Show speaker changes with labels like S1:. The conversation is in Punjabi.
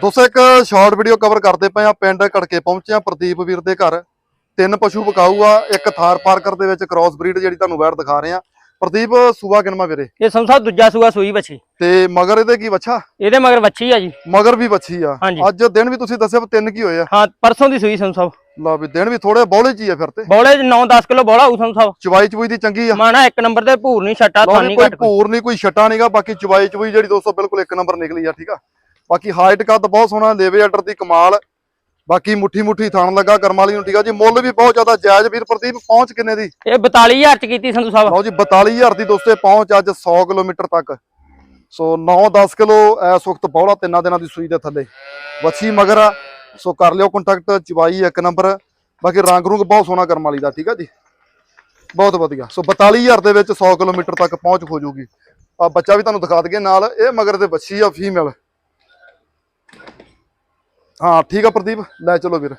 S1: ਦੋਸਤੋ ਇੱਕ ਸ਼ਾਰਟ ਵੀਡੀਓ ਕਵਰ ਕਰਦੇ ਪਏ ਆ ਪਿੰਡ ਕੜਕੇ ਪਹੁੰਚੇ ਆ ਪ੍ਰਦੀਪ ਵੀਰ ਦੇ ਘਰ। ਤਿੰਨ ਪਸ਼ੂ ਵਿਕਾਊ ਆ ਇੱਕ ਥਾਰ ਪਾਰਕਰ ਦੇ ਵਿੱਚ ਕ੍ਰਾਸ ਬਰੀਡ ਜਿਹੜੀ ਤੁਹਾਨੂੰ ਵੈਟ ਦਿਖਾ ਰਹੇ ਆ ਪ੍ਰਦੀਪ ਸੂਆ ਕਿਨਮਾ ਵੀਰੇ?
S2: ਇਹ ਸੰਸਾ ਦੂਜਾ ਸੂਆ ਸੂਈ ਬੱਚੀ
S1: ਤੇ ਮਗਰ ਇਹਦੇ ਕੀ ਵੱਛਾ?
S2: ਇਹਦੇ ਮਗਰ ਬੱਚੀ ਆ ਜੀ।
S1: ਮਗਰ ਵੀ ਵੱਛੀ ਆ। ਅੱਜ ਦਿਨ ਵੀ ਤੁਸੀਂ ਦੱਸਿਆ ਤਿੰਨ ਕੀ ਹੋਏ ਆ।
S2: ਹਾਂ ਪਰਸੋਂ ਦੀ ਸੂਈ ਸੰਸਾ
S1: ਲਾ ਵੀ ਦਿਨ ਵੀ ਥੋੜੇ ਬੌਲੇ ਚ ਹੀ ਆ ਫਿਰ ਤੇ।
S2: ਬੋਲੇ 9-10 ਕਿਲੋ ਬੋਲਾ ਹੋਊ ਸੰਸਾ
S1: ਚਵਾਈ ਚਵਈ ਦੀ ਚੰਗੀ ਆ।
S2: ਮਾਣਾ ਇੱਕ ਨੰਬਰ ਤੇ ਭੂਰ ਨਹੀਂ ਛੱਟਾ ਥਾਨੀ ਘੱਟ ਕੋਈ।
S1: ਭੂਰ ਨਹੀਂ ਕੋਈ ਛਟਾ ਨਹੀਂਗਾ ਬਾਕੀ ਚਵਾਈ ਚਵਈ ਜਿਹੜੀ ਦੋਸਤੋ ਬਿਲਕੁਲ ਇੱਕ ਨੰਬਰ ਨਿਕਲੀ ਆ ਠੀਕ ਆ। ਬਾਕੀ ਹਾਈਟ ਕੱਦ ਬਹੁਤ ਸੋਹਣਾ ਲੇਵੇ ਆਰਡਰ ਦੀ ਕਮਾਲ। ਬਾਕੀ ਮੁੱਠੀ ਮੁੱਠੀ ਥਣ ਲੱਗਾ ਕਰਮ ਵਾਲੀ ਨੂੰ ਠੀਕ ਆ ਜੀ। ਮੁੱਲ ਵੀ ਬਹੁਤ ਜ਼ਿਆਦਾ ਜਾਇਜ਼ ਵੀਰ ਪ੍ਰਦੀਪ ਪਹੁੰਚ ਕਿੰਨੇ ਦੀ?
S2: ਇਹ 42000 ਚ ਕੀਤੀ ਸੰਧੂ ਸਾਹਿਬ।
S1: ਲਓ ਜੀ 42000 ਦੀ ਦੋਸਤੇ ਪਹੁੰਚ ਅੱਜ 100 ਕਿਲੋਮੀਟਰ ਤੱਕ। ਸੋ 9-10 ਕਿਲੋ ਇਸ ਵਕਤ ਬੌਲਾ ਤਿੰਨਾਂ ਦਿਨਾਂ ਦੀ ਸੂਈ ਦੇ ਥੱਲੇ। ਵੱਛੀ ਮਗਰ ਆ। ਸੋ ਕਰ ਲਿਓ ਕੰਟੈਕਟ ਚਵਾਈ ਇੱਕ ਨੰਬਰ ਬਾਕੀ ਰੰਗ ਰੁੰਗ ਬਹੁਤ ਸੋਹਣਾ ਕਰਮ ਵਾਲੀ ਦਾ ਠੀਕ ਆ ਜੀ। ਬਹੁਤ ਵਧੀਆ। ਸੋ 42000 ਦੇ ਵਿੱਚ 100 ਕਿਲੋਮੀਟਰ ਤੱਕ ਪਹੁੰਚ ਹੋ ਜਾਊਗੀ ਆ ਬੱਚਾ ਵੀ ਤੁਹਾਨੂੰ ਦਿਖਾ ਦਈਏ ਨਾਲ ਇਹ ਮਗਰ ਦੇ ਬੱਚੀ ਆ ਫੀਮੇਲ। ਹਾਂ ਠੀਕ ਆ ਪ੍ਰਦੀਪ ਲੈ ਚਲੋ ਵੀਰ।